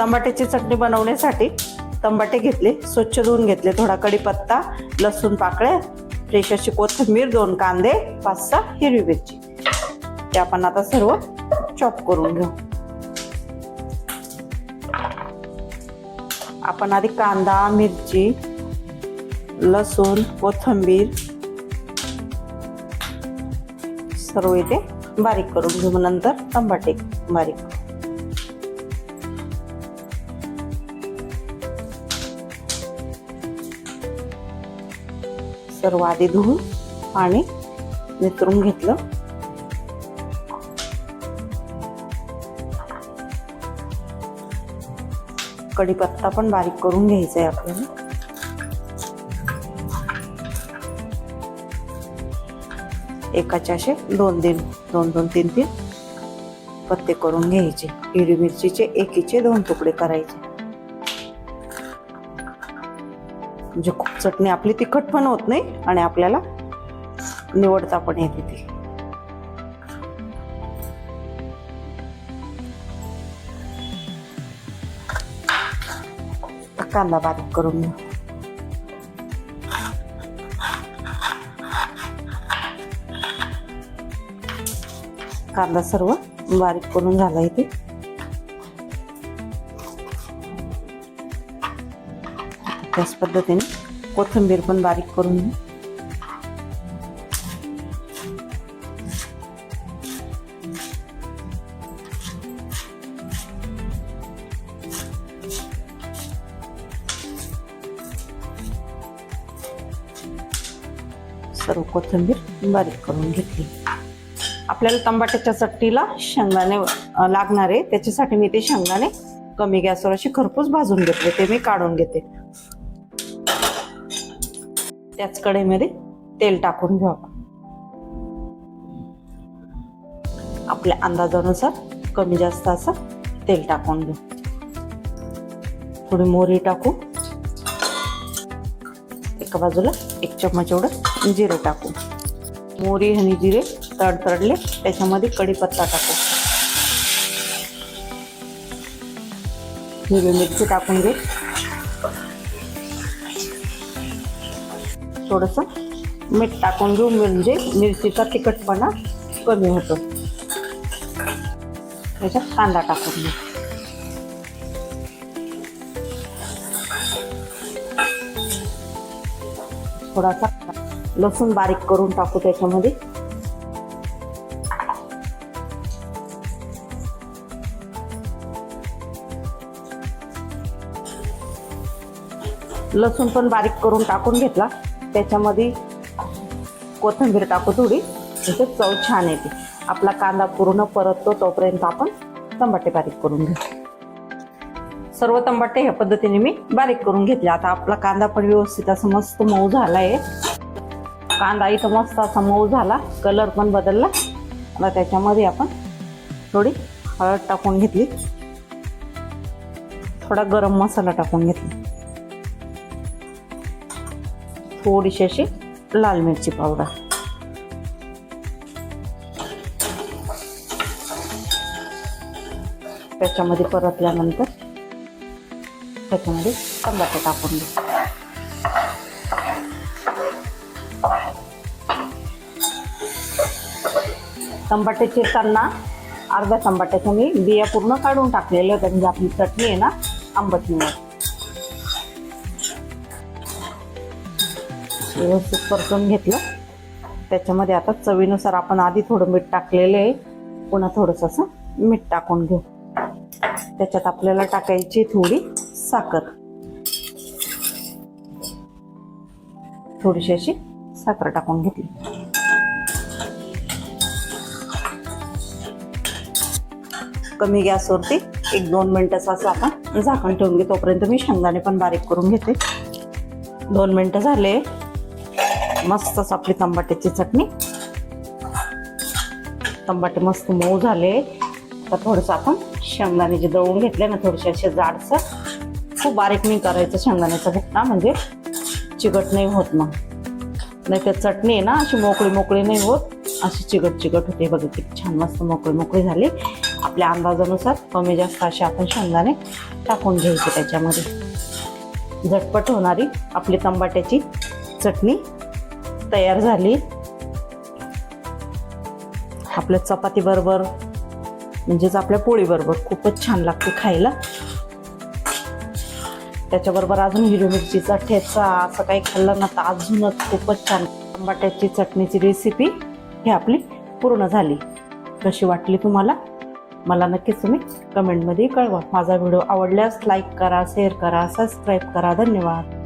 तंबाट्याची चटणी बनवण्यासाठी तंबाटे घेतले स्वच्छ धुवून घेतले. थोडा कढीपत्ता लसूण पाकळ्या फ्रेश अशी कोथिंबीर दोन कांदे पाच सहा हिरवी मिरची. ते आपण आता सर्व चॉप करून घेऊ. आपण आधी कांदा मिरची लसूण कोथिंबीर सर्व इथे बारीक करून घेऊ. नंतर टमाटे बारीक सर्व आधी धुवून पाणी नितरून घेतलं. कढीपत्ता पण बारीक करून घ्यायचा आहे आपल्याला. एकाचे असे दोन तीन दोन दोन तीन तीन पत्ते करून घ्यायचे. हिरवी मिरचीचे एकीचे दोन तुकडे करायचे. म्हणजे खूप चटणी आपली तिखट पण होत नाही आणि आपल्याला निवडता पण येते ती. कांदा बारीक करून घेऊ. कांदा सर्व बारीक करून झाला इथे. त्याच पद्धतीने कोथिंबीर पण बारीक करून घेऊ. सर्व कोथिंबीर बारीक करून घेतली. आपल्याला तंबाट्याच्या चट्टीला शेंगदाणे लागणार आहे. त्याच्यासाठी मी ते शेंगदाणे कमी गॅसवर अशी खरपूस भाजून घेतले. ते मी काढून घेते. त्याच कढईमध्ये तेल टाकून घेऊ आपण. आपल्या अंदाजानुसार कमी जास्त असं तेल टाकून घेऊ. थोडी मोहरी टाकू. एका बाजूला एक चम्मच एवढं जिरे टाकू. मोहरी आणि जिरे तडतडले त्याच्यामध्ये कढीपत्ता टाकू. हिरवी मिरची टाकून घे. थोडंसं मीठ टाकून घेऊ म्हणजे मिरचीचा तिखटपणा कमी होतो. त्याच्यात कांदा टाकून घेऊ. थोडासा लसूण बारीक करून टाकू त्याच्यामध्ये. लसूण पण बारीक करून टाकून घेतला. त्याच्यामध्ये कोथिंबीर टाकू थोडी. म्हणजे चव छान येते. आपला कांदा पूर्ण परततो तोपर्यंत आपण टमाटे बारीक करून घेऊ. सर्व टमाटे ह्या पद्धतीने मी बारीक करून घेतले. आता आपला कांदा पण व्यवस्थित असा मस्त मऊ झाला आहे कांदा इथं मस्त असा मऊ झाला. कलर पण बदलला. आता त्याच्यामध्ये आपण थोडी हळद टाकून घेतली. थोडा गरम मसाला टाकून घेतला. थोडीशी अशी लाल मिरची पावडर. त्याच्यामध्ये परतल्यानंतर त्याच्यामध्ये टमाटे टाकून घे टमाटे चिरताना अर्ध्या टमाट्याच्या मी बिया पूर्ण काढून टाकलेल्या होत्या म्हणजे आपली चटणी आहे ना आंबट मिळत. व्यवस्थित परतून घेतलं. त्याच्यामध्ये आता चवीनुसार आपण आधी थोडं मीठ टाकलेलं आहे. पुन्हा थोडंसं असं मीठ टाकून घेऊ. त्याच्यात आपल्याला टाकायची थोडी साखर. थोडीशी अशी साखर टाकून घेतली. कमी गॅसवरती एक दोन मिनटं असं आपण झाकण ठेवून घे तोपर्यंत मी शेंगदाणे पण बारीक करून घेते. दोन मिनटं झाले. मस्तच आपली तंबाट्याची चटणी. तंबाटे मस्त मऊ झाले. तर थोडंसं आपण शेंगदाणे जे दळून घेतले ना थोडेसे असे जाडसर. खूप बारीक नाही करायचं शेंगदाण्याचा भुकटा म्हणजे चिकट नाही होत मग. नाही तर चटणी आहे ना अशी मोकळी मोकळी नाही होत. अशी चिकट चिकट होते. बघा किती छान मस्त मोकळी मोकळी झाली. आपल्या अंदाजानुसार कमी जास्त असे आपण शेंगदाणे टाकून घ्यायचे त्याच्यामध्ये. झटपट होणारी आपली तंबाट्याची चटणी तयार झाली. आपल्या चपाती बरोबर म्हणजेच आपल्या पोळीबरोबर खूपच छान लागते खायला. त्याच्याबरोबर अजून हिरवी मिरचीचा ठेचा असं काही खाल्लं ना तर अजूनच खूपच छान टमाट्याची चटणीची रेसिपी ही आपली पूर्ण झाली. कशी वाटली तुम्हाला? मला नक्कीच तुम्ही कमेंटमध्ये कळवा. माझा व्हिडिओ आवडल्यास लाईक करा शेअर करा सबस्क्राईब करा. धन्यवाद.